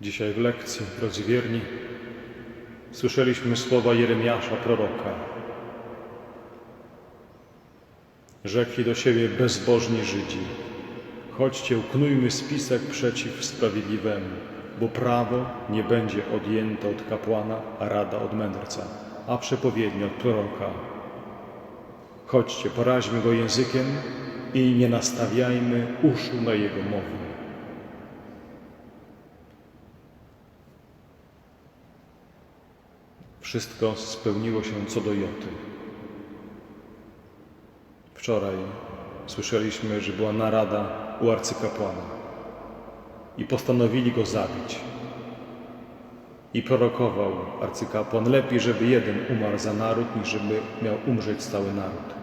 Dzisiaj w lekcji, drodzy wierni, słyszeliśmy słowa Jeremiasza, proroka. Rzekli do siebie bezbożni Żydzi: Chodźcie, uknujmy spisek przeciw sprawiedliwemu, bo prawo nie będzie odjęte od kapłana, a rada od mędrca, a przepowiednie od proroka. Chodźcie, poraźmy go językiem i nie nastawiajmy uszu na jego mowy. Wszystko spełniło się co do Joty. Wczoraj słyszeliśmy, że była narada u arcykapłana i postanowili go zabić. I prorokował arcykapłan, lepiej, żeby jeden umarł za naród, niż żeby miał umrzeć cały naród.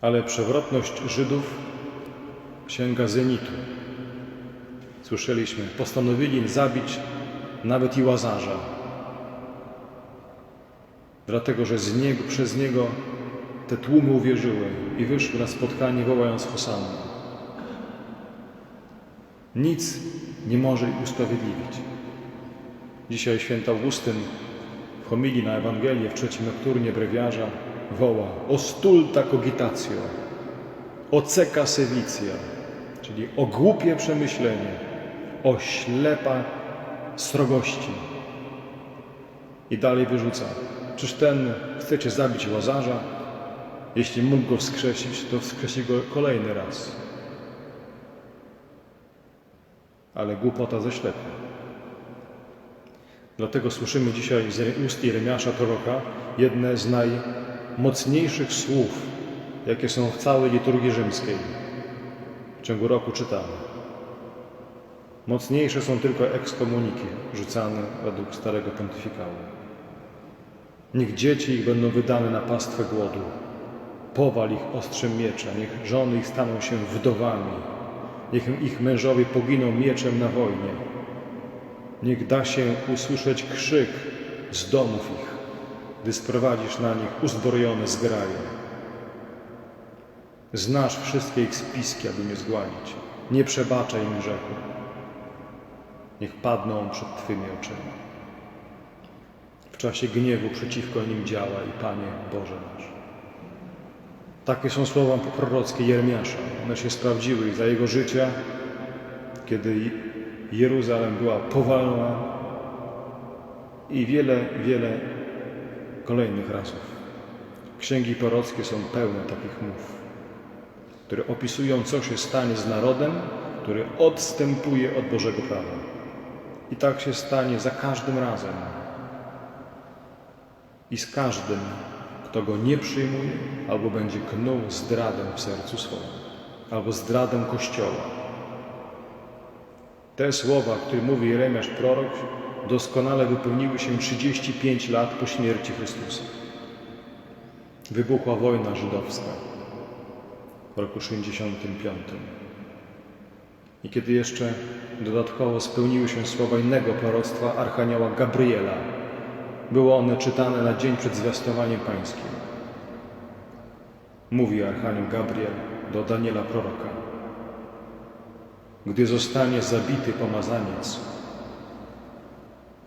Ale przewrotność Żydów sięga zenitu. Słyszeliśmy, postanowili zabić nawet i Łazarza, dlatego że z niego, przez niego te tłumy uwierzyły i wyszły na spotkanie wołając Hosanna. Nic nie może ich usprawiedliwić. Dzisiaj święty Augustyn w homilii na Ewangelię w trzecim nokturnie brewiarza woła o stulta cogitatio, ceca sevitia, czyli o głupie przemyślenie, o ślepa srogości. I dalej wyrzuca. Czyż ten chcecie zabić Łazarza? Jeśli mógł go wskrzesić, to wskrzesi go kolejny raz. Ale głupota ze ślepa. Dlatego słyszymy dzisiaj z ust Jeremiasza proroka jedne z najmocniejszych słów, jakie są w całej liturgii rzymskiej. W ciągu roku czytamy. Mocniejsze są tylko ekskomuniki rzucane według starego pontyfikału. Niech dzieci ich będą wydane na pastwę głodu. Powal ich ostrzem miecza. Niech żony ich staną się wdowami. Niech ich mężowie poginą mieczem na wojnie. Niech da się usłyszeć krzyk z domów ich, gdy sprowadzisz na nich uzbrojone zgraje. Znasz wszystkie ich spiski, aby mnie zgładzić. Nie przebaczaj im grzechu. Niech padną przed Twymi oczyma. W czasie gniewu przeciwko nim działa i Panie Boże nasz. Takie są słowa prorockie Jeremiasza. One się sprawdziły i za jego życia, kiedy Jeruzalem była powalona i wiele, wiele kolejnych razów. Księgi prorockie są pełne takich mów, które opisują, co się stanie z narodem, który odstępuje od Bożego prawa. I tak się stanie za każdym razem. I z każdym, kto go nie przyjmuje, albo będzie knuł zdradę w sercu swoim, albo zdradę Kościoła. Te słowa, które mówi Jeremiasz prorok, doskonale wypełniły się 35 lat po śmierci Chrystusa. Wybuchła wojna żydowska w roku 65. I kiedy jeszcze dodatkowo spełniły się słowa innego proroctwa Archanioła Gabriela, było one czytane na dzień przed zwiastowaniem pańskim. Mówi Archanioł Gabriel do Daniela proroka. Gdy zostanie zabity pomazaniec,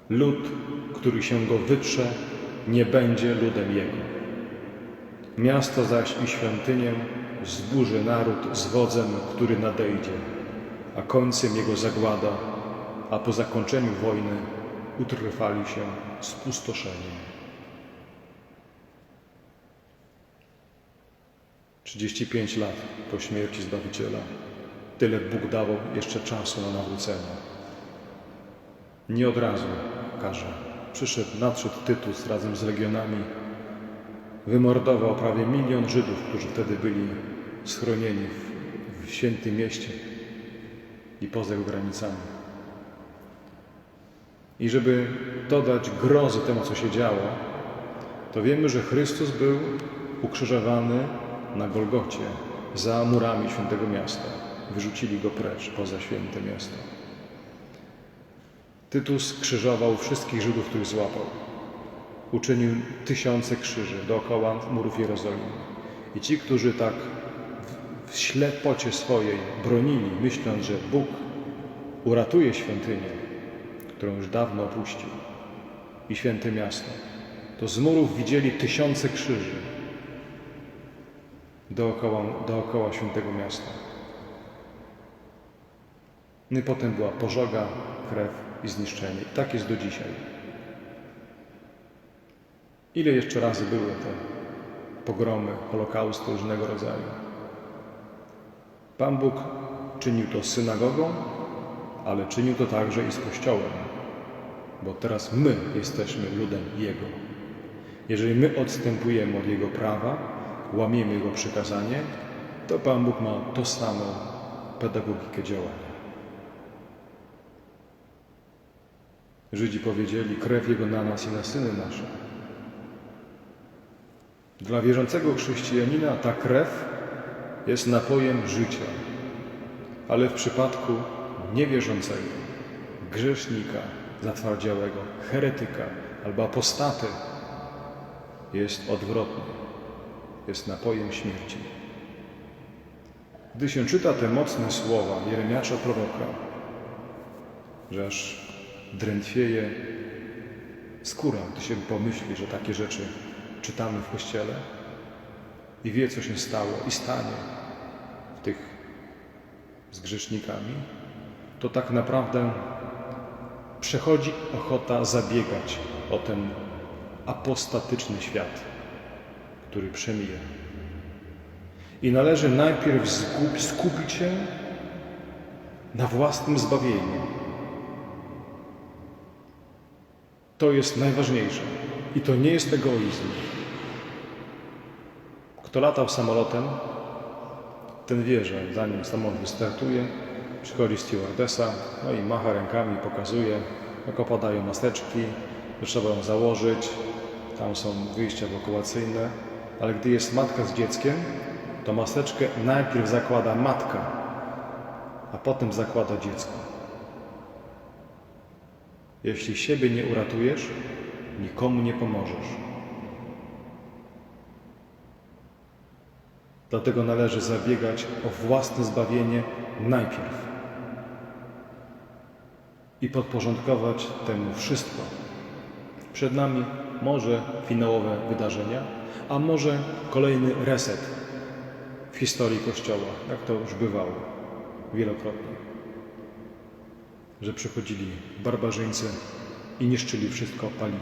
lud, który się go wytrze, nie będzie ludem jego. Miasto zaś i świątynię zburzy naród z wodzem, który nadejdzie, a końcem jego zagłada, a po zakończeniu wojny utrwali się spustoszenie. 35 lat po śmierci Zbawiciela, tyle Bóg dawał jeszcze czasu na nawrócenie. Nie od razu każe. Przyszedł, nadszedł Tytus razem z legionami, wymordował prawie milion Żydów, którzy wtedy byli schronieni w, w świętym mieście i poza jego granicami. I żeby dodać grozy temu, co się działo, to wiemy, że Chrystus był ukrzyżowany na Golgocie za murami świętego miasta. Wyrzucili go precz poza święte miasto. Tytus krzyżował wszystkich Żydów, których złapał. Uczynił tysiące krzyży dookoła murów Jerozolimy. I ci, którzy tak w ślepocie swojej bronili, myśląc, że Bóg uratuje świątynię, którą już dawno opuścił, i święte miasto, to z murów widzieli tysiące krzyży dookoła, dookoła świętego miasta. No i potem była pożoga, krew i zniszczenie. I tak jest do dzisiaj. Ile jeszcze razy były te pogromy, holokausty różnego rodzaju? Pan Bóg czynił to synagogą, ale czynił to także i z Kościołem, bo teraz my jesteśmy ludem Jego. Jeżeli my odstępujemy od Jego prawa, łamiemy Jego przykazanie, to Pan Bóg ma to samą pedagogikę działania. Żydzi powiedzieli, krew Jego na nas i na syny nasze. Dla wierzącego chrześcijanina ta krew jest napojem życia, ale w przypadku niewierzącego, grzesznika, zatwardziałego, heretyka albo apostaty jest odwrotnie, jest napojem śmierci. Gdy się czyta te mocne słowa Jeremiasza proroka, że aż drętwieje skóra, gdy się pomyśli, że takie rzeczy czytamy w Kościele i wie, co się stało i stanie w tych z grzesznikami, to tak naprawdę przechodzi ochota zabiegać o ten apostatyczny świat, który przemija. I należy najpierw skup, skupić się na własnym zbawieniu. To jest najważniejsze. I to nie jest egoizm. Kto latał samolotem, ten wie, że zanim samolot wystartuje, przychodzi stewardesa, no i macha rękami, pokazuje, jak opadają maseczki, że trzeba ją założyć, tam są wyjścia ewakuacyjne, ale gdy jest matka z dzieckiem, to maseczkę najpierw zakłada matka, a potem zakłada dziecko. Jeśli siebie nie uratujesz, nikomu nie pomożesz. Dlatego należy zabiegać o własne zbawienie najpierw i podporządkować temu wszystko. Przed nami może finałowe wydarzenia, a może kolejny reset w historii Kościoła, jak to już bywało wielokrotnie. Że przychodzili barbarzyńcy i niszczyli wszystko, palili.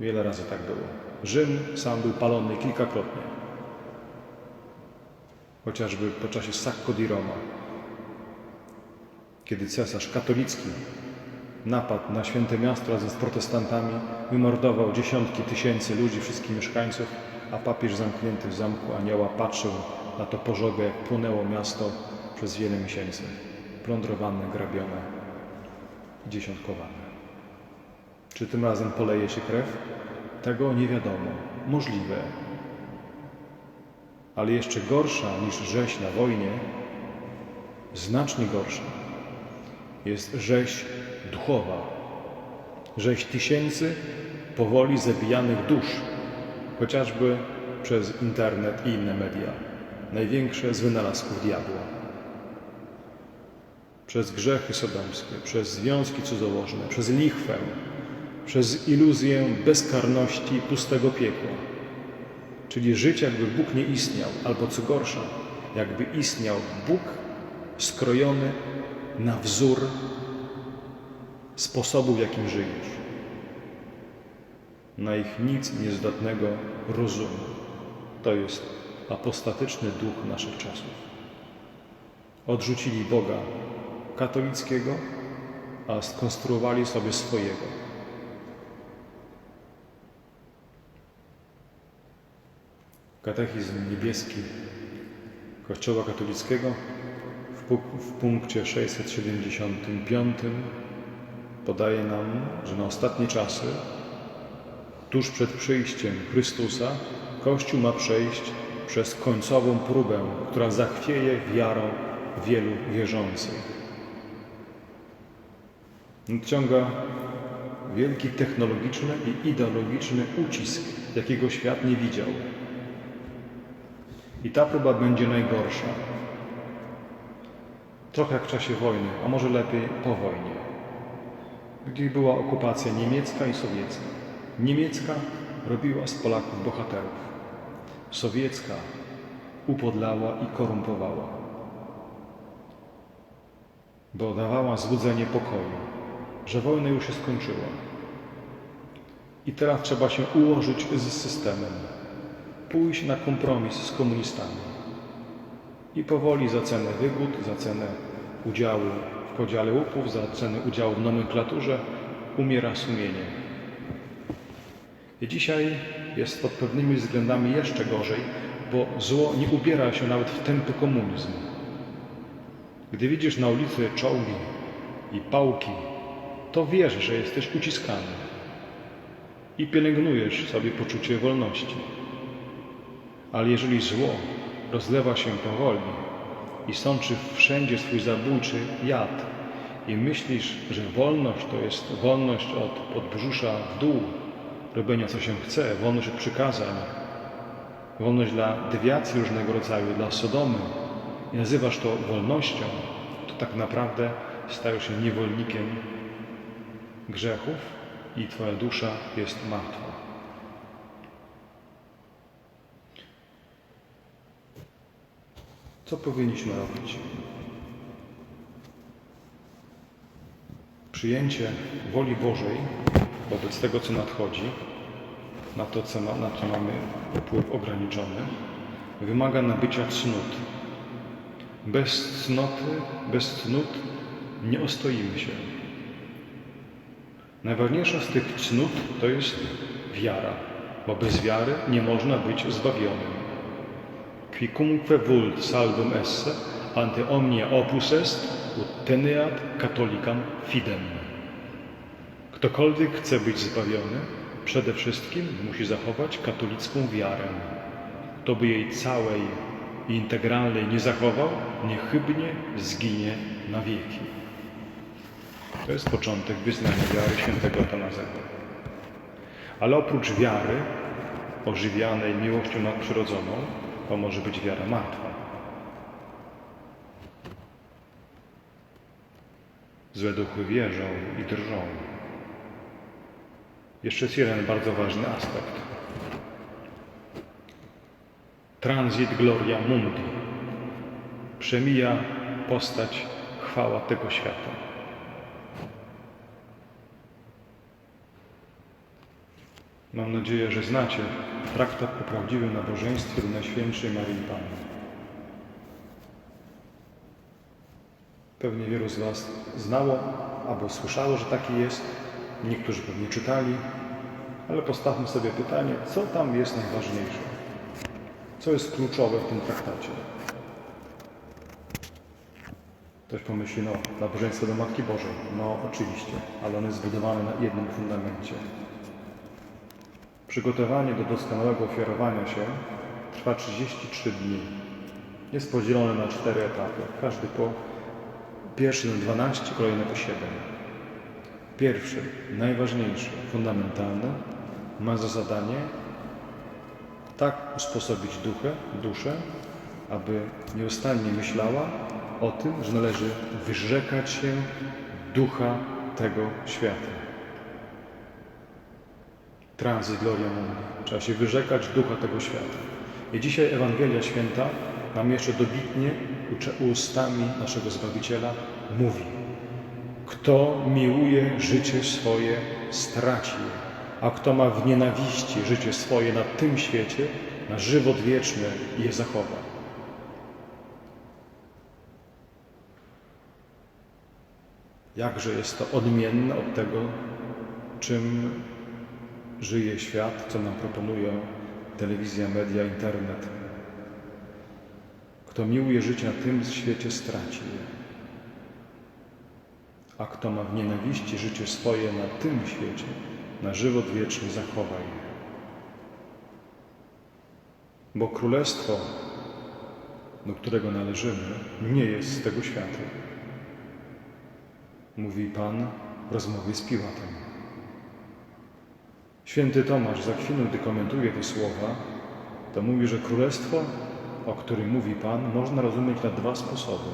Wiele razy tak było. Rzym sam był palony kilkakrotnie. Chociażby po czasie Sacco di Roma, kiedy cesarz katolicki napadł na święte miasto razem z protestantami, wymordował dziesiątki tysięcy ludzi, wszystkich mieszkańców, a papież zamknięty w zamku anioła patrzył na to pożogę, jak płonęło miasto przez wiele miesięcy. Plądrowane, grabione, dziesiątkowane. Czy tym razem poleje się krew? Tego nie wiadomo. Możliwe. Ale jeszcze gorsza niż rzeź na wojnie, znacznie gorsza, jest rzeź duchowa. Rzeź tysięcy powoli zabijanych dusz, chociażby przez internet i inne media. Największe z wynalazków diabła. Przez grzechy sodomskie, przez związki cudzołożne, przez lichwę, przez iluzję bezkarności pustego piekła. Czyli żyć jakby Bóg nie istniał, albo co gorsza, jakby istniał Bóg skrojony na wzór sposobu, w jakim żyjesz. Na ich nic niezdatnego rozumu. To jest apostatyczny duch naszych czasów. Odrzucili Boga katolickiego, a skonstruowali sobie swojego. Katechizm niebieski Kościoła katolickiego w, pu- w punkcie 675 podaje nam, że na ostatnie czasy, tuż przed przyjściem Chrystusa, Kościół ma przejść przez końcową próbę, która zachwieje wiarą wielu wierzących. Nadciąga wielki technologiczny i ideologiczny ucisk, jakiego świat nie widział. I ta próba będzie najgorsza. Trochę jak w czasie wojny, a może lepiej po wojnie, gdzie była okupacja niemiecka i sowiecka. Niemiecka robiła z Polaków bohaterów. Sowiecka upodlała i korumpowała, bo dawała złudzenie pokoju, że wojna już się skończyła. I teraz trzeba się ułożyć z systemem, pójść na kompromis z komunistami. I powoli za cenę wygód, za cenę udziału w podziale łupów, za cenę udziału w nomenklaturze umiera sumienie. I dzisiaj jest pod pewnymi względami jeszcze gorzej, bo zło nie ubiera się nawet w tępy komunizm. Gdy widzisz na ulicy czołgi i pałki, to wiesz, że jesteś uciskany i pielęgnujesz sobie poczucie wolności. Ale jeżeli zło rozlewa się powoli i sączy wszędzie swój zabójczy jad i myślisz, że wolność to jest wolność od podbrzusza w dół, robienia co się chce, wolność od przykazań, wolność dla dewiacji różnego rodzaju, dla sodomy i nazywasz to wolnością, to tak naprawdę stajesz się niewolnikiem grzechów i Twoja dusza jest martwa. Co powinniśmy robić? Przyjęcie woli Bożej wobec tego, co nadchodzi, na to, co ma, na co mamy wpływ ograniczony, wymaga nabycia cnót. Bez cnoty, bez cnót nie ostoimy się. Najważniejsza z tych cnót to jest wiara, bo bez wiary nie można być zbawionym. Quicumque vult salvum esse, ante omnia opus est, ut teneat catholicam fidem. Ktokolwiek chce być zbawiony, przede wszystkim musi zachować katolicką wiarę. Kto by jej całej i integralnej nie zachował, niechybnie zginie na wieki. To jest początek wyznania wiary świętego Atanazego. Ale oprócz wiary, ożywianej miłością nadprzyrodzoną, to może być wiara martwa. Złe duchy wierzą i drżą. Jeszcze jest jeden bardzo ważny aspekt. Transit gloria mundi. Przemija postać chwała tego świata. Mam nadzieję, że znacie traktat o prawdziwym nabożeństwie do Najświętszej Maryi Panny. Pewnie wielu z Was znało albo słyszało, że taki jest. Niektórzy pewnie czytali, ale postawmy sobie pytanie, co tam jest najważniejsze? Co jest kluczowe w tym traktacie? Ktoś pomyśli, no, nabożeństwo do Matki Bożej. No, oczywiście, ale ono jest zbudowane na jednym fundamencie. Przygotowanie do doskonałego ofiarowania się trwa 33 dni. Jest podzielone na cztery etapy. Każdy po pierwszy na 12, kolejny po 7. Pierwszy, najważniejszy, fundamentalny, ma za zadanie tak usposobić duchę, duszę, aby nieustannie myślała o tym, że należy wyrzekać się ducha tego świata. Transit gloria mundi. Trzeba się wyrzekać ducha tego świata. I dzisiaj Ewangelia Święta nam jeszcze dobitnie ustami naszego Zbawiciela mówi kto miłuje życie swoje, straci je, a kto ma w nienawiści życie swoje na tym świecie, na żywot wieczny je zachowa. Jakże jest to odmienne od tego, czym żyje świat, co nam proponują telewizja, media, internet. Kto miłuje życie na tym świecie, straci je. A kto ma w nienawiści życie swoje na tym świecie, na żywot wieczny zachowaj je. Bo królestwo, do którego należymy, nie jest z tego świata. Mówi Pan w rozmowie z Piłatem. Święty Tomasz za chwilę, gdy komentuje te słowa, to mówi, że królestwo o którym mówi Pan, można rozumieć na dwa sposoby.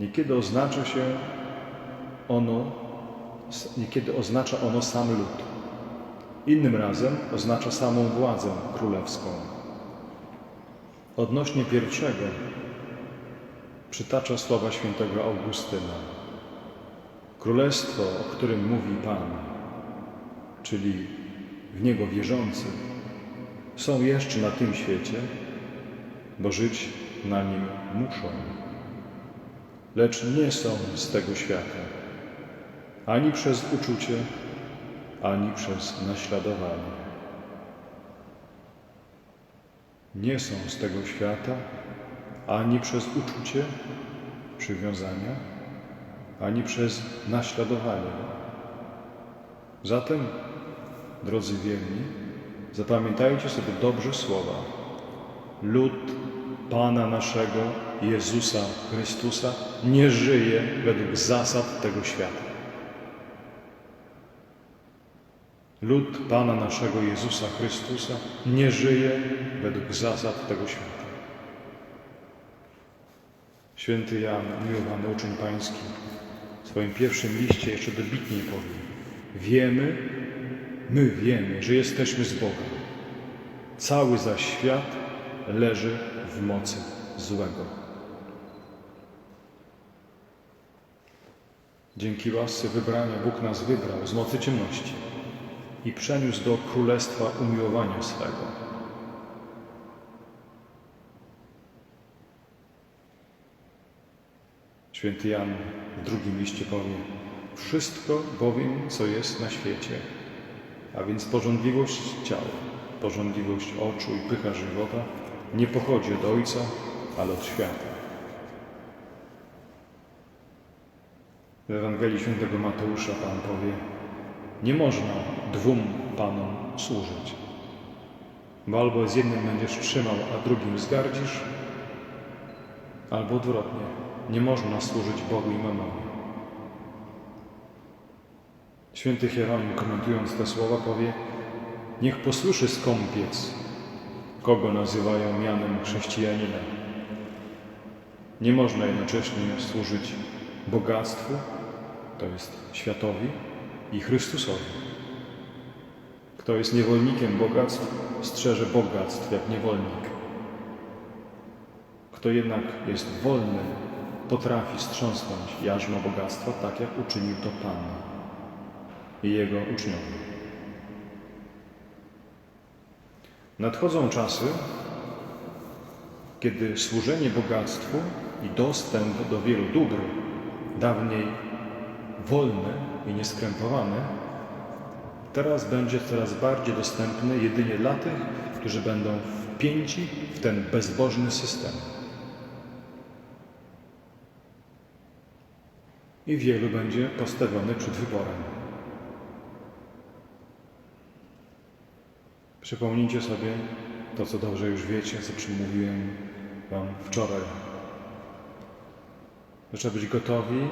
Niekiedy oznacza się ono, niekiedy oznacza ono sam lud. Innym razem oznacza samą władzę królewską. Odnośnie pierwszego przytacza słowa świętego Augustyna. Królestwo, o którym mówi Pan, czyli w Niego wierzący, są jeszcze na tym świecie, bo żyć na nim muszą, lecz nie są z tego świata, ani przez uczucie, ani przez naśladowanie. Nie są z tego świata, ani przez uczucie przywiązania, ani przez naśladowanie. Zatem, drodzy wierni, zapamiętajcie sobie dobrze słowa. Lud Pana naszego Jezusa Chrystusa nie żyje według zasad tego świata. Lud Pana naszego Jezusa Chrystusa nie żyje według zasad tego świata. Święty Jan, miłowany uczeń Pański, w swoim pierwszym liście jeszcze dobitniej powie: Wiemy, my wiemy, że jesteśmy z Boga. Cały zaś świat leży w mocy złego. Dzięki łasce wybrania Bóg nas wybrał z mocy ciemności i przeniósł do królestwa umiłowania swego. Święty Jan w drugim liście powie: Wszystko bowiem, co jest na świecie, a więc porządliwość ciała, porządliwość oczu i pycha żywota, nie pochodzi od Ojca, ale od świata. W Ewangelii Świętego Mateusza Pan powie: Nie można dwóm Panom służyć, bo albo z jednym będziesz trzymał, a drugim zgardzisz, albo odwrotnie. Nie można służyć Bogu i mamonie. Święty Hieronim, komentując te słowa, powie: Niech posłyszy skąpiec, kogo nazywają mianem chrześcijanina. Nie można jednocześnie służyć bogactwu, to jest światowi, i Chrystusowi. Kto jest niewolnikiem bogactw, strzeże bogactw jak niewolnik. Kto jednak jest wolny, potrafi strząsnąć jarzmo bogactwa, tak jak uczynił to Pan i Jego uczniowie. Nadchodzą czasy, kiedy służenie bogactwu i dostęp do wielu dóbr, dawniej wolny i nieskrępowany, teraz będzie coraz bardziej dostępny jedynie dla tych, którzy będą wpięci w ten bezbożny system. I wielu będzie postawiony przed wyborem. Przypomnijcie sobie to, co dobrze już wiecie, co przemówiłem Wam wczoraj. Trzeba być gotowi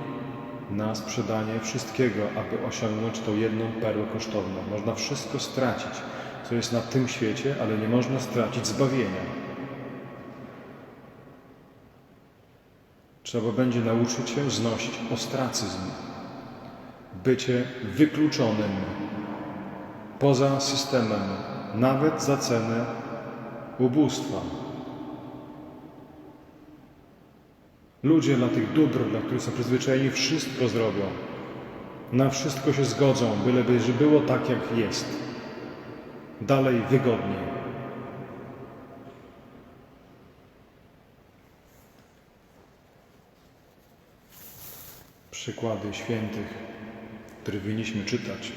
na sprzedanie wszystkiego, aby osiągnąć tą jedną perłę kosztowną. Można wszystko stracić, co jest na tym świecie, ale nie można stracić zbawienia. Trzeba będzie nauczyć się znosić ostracyzm, bycie wykluczonym poza systemem, nawet za cenę ubóstwa. Ludzie dla tych dóbr, dla których są przyzwyczajeni, wszystko zrobią. Na wszystko się zgodzą, byleby, że było tak, jak jest. Dalej wygodniej. Przykłady świętych, które winniśmy czytać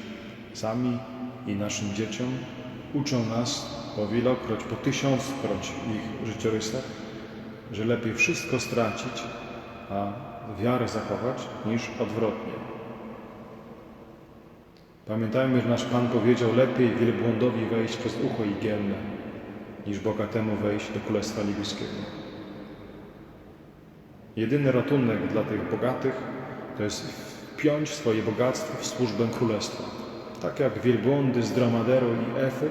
sami i naszym dzieciom, uczą nas po wielokroć, po tysiąckroć w ich życiorysach, że lepiej wszystko stracić, a wiarę zachować, niż odwrotnie. Pamiętajmy, że nasz Pan powiedział, lepiej wielbłądowi wejść przez ucho igielne, niż bogatemu wejść do Królestwa Niebieskiego. Jedyny ratunek dla tych bogatych to jest wpiąć swoje bogactwo w służbę Królestwa. Tak jak wielbłądy z Dromaderu i Efy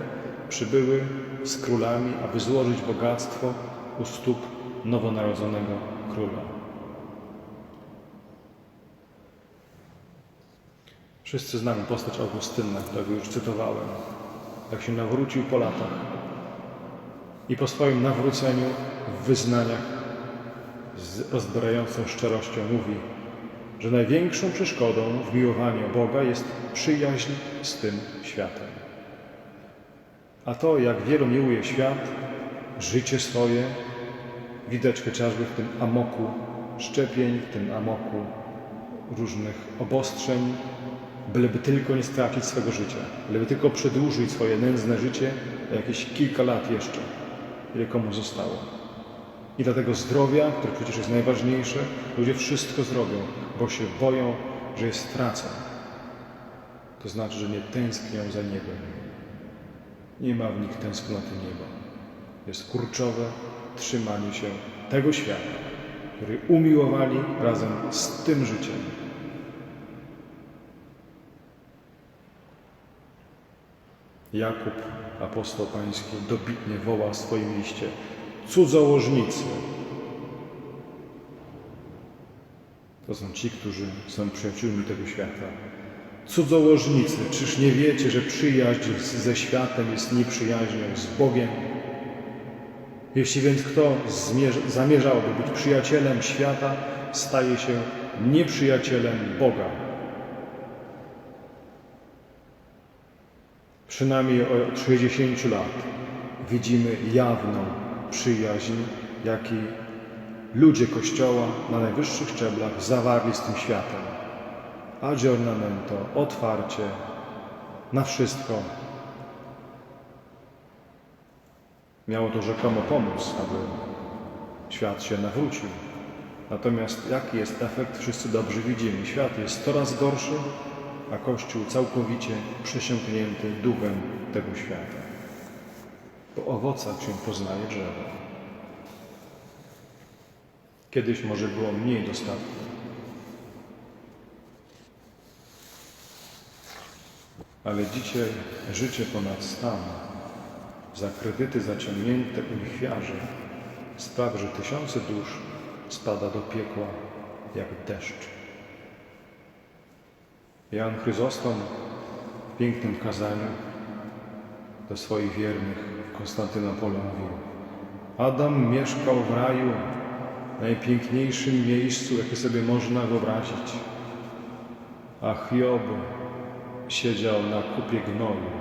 przybyły z królami, aby złożyć bogactwo u stóp nowonarodzonego króla. Wszyscy znamy postać Augustyna, którego już cytowałem, jak się nawrócił po latach i po swoim nawróceniu w wyznaniach z rozbrajającą szczerością mówi, że największą przeszkodą w miłowaniu Boga jest przyjaźń z tym światem. A to, jak wielu miłuje świat, życie swoje, widać chociażby w tym amoku szczepień, w tym amoku różnych obostrzeń, byleby tylko nie stracić swego życia, byleby tylko przedłużyć swoje nędzne życie o jakieś kilka lat jeszcze, ile komu zostało. I dlatego zdrowia, które przecież jest najważniejsze, ludzie wszystko zrobią, bo się boją, że je stracą. To znaczy, że nie tęsknią za niebem. Nie ma w nich tęsknoty nieba. Jest kurczowe trzymanie się tego świata, który umiłowali razem z tym życiem. Jakub, apostoł pański, dobitnie woła w swoim liście cudzołożnicy. To są ci, którzy są przyjaciółmi tego świata. Cudzołożnicy, czyż nie wiecie, że przyjaźń ze światem jest nieprzyjaźnią z Bogiem? Jeśli więc kto zamierzałby być przyjacielem świata, staje się nieprzyjacielem Boga. Przynajmniej od 60 lat widzimy jawną przyjaźń, jakiej ludzie Kościoła na najwyższych szczeblach zawarli z tym światem. Aggiornamento, otwarcie, na wszystko. Miało to rzekomo pomóc, aby świat się nawrócił. Natomiast jaki jest efekt, wszyscy dobrze widzimy. Świat jest coraz gorszy, a Kościół całkowicie przesiąknięty duchem tego świata. Po owocach się poznaje drzewo. Kiedyś może było mniej dostatku. Ale dzisiaj życie ponad stan, za kredyty zaciągnięte u lichwiarzy sprawia, że tysiące dusz spada do piekła jak deszcz. Jan Chryzostom w pięknym kazaniu do swoich wiernych w Konstantynopolu mówił Adam mieszkał w raju, najpiękniejszym miejscu, jakie sobie można wyobrazić, a Hiob siedział na kupie gnoju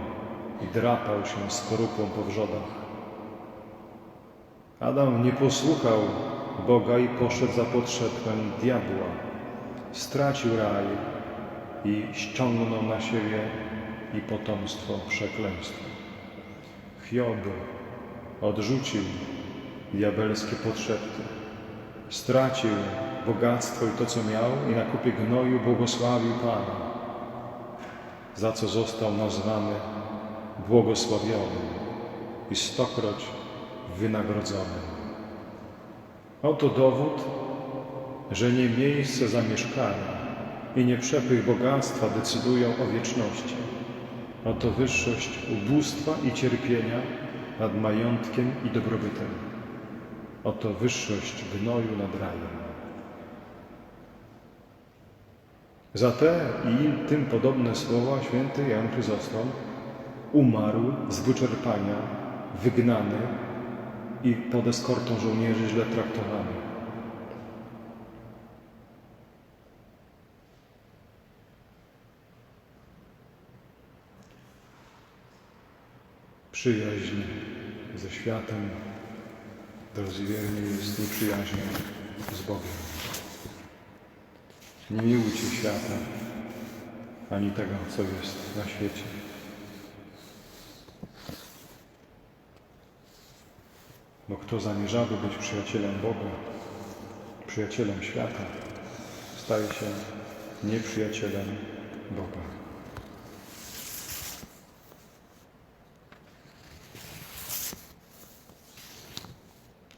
i drapał się skorupą po wrzodach. Adam nie posłuchał Boga i poszedł za potrzebem diabła. Stracił raj i ściągnął na siebie i potomstwo przekleństwo. Hiob odrzucił diabelskie potrzeby, stracił bogactwo i to, co miał i na kupie gnoju błogosławił Pana, za co został nazwany błogosławionym i stokroć wynagrodzonym. Oto dowód, że nie miejsce zamieszkania i nie przepych bogactwa decydują o wieczności. Oto wyższość ubóstwa i cierpienia nad majątkiem i dobrobytem. Oto wyższość gnoju nad rajem. Za te i tym podobne słowa święty Jan Chryzostom umarł z wyczerpania, wygnany i pod eskortą żołnierzy źle traktowany. Przyjaźń ze światem, drodzy wierni, jest nieprzyjaźnią z Bogiem. Nie miłujcie świata, ani tego, co jest na świecie. Bo kto zamierzałby być przyjacielem Boga, przyjacielem świata, staje się nieprzyjacielem Boga.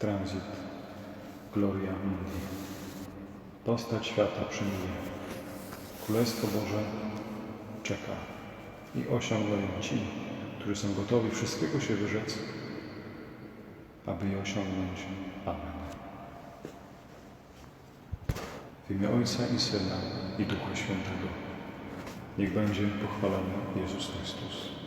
Transit Gloria Mundi. Postać świata przyjmuje. Królestwo Boże czeka i osiągną ją ci, którzy są gotowi wszystkiego się wyrzec, aby je osiągnąć. Amen. W imię Ojca i Syna i Ducha Świętego. Niech będzie pochwalony Jezus Chrystus.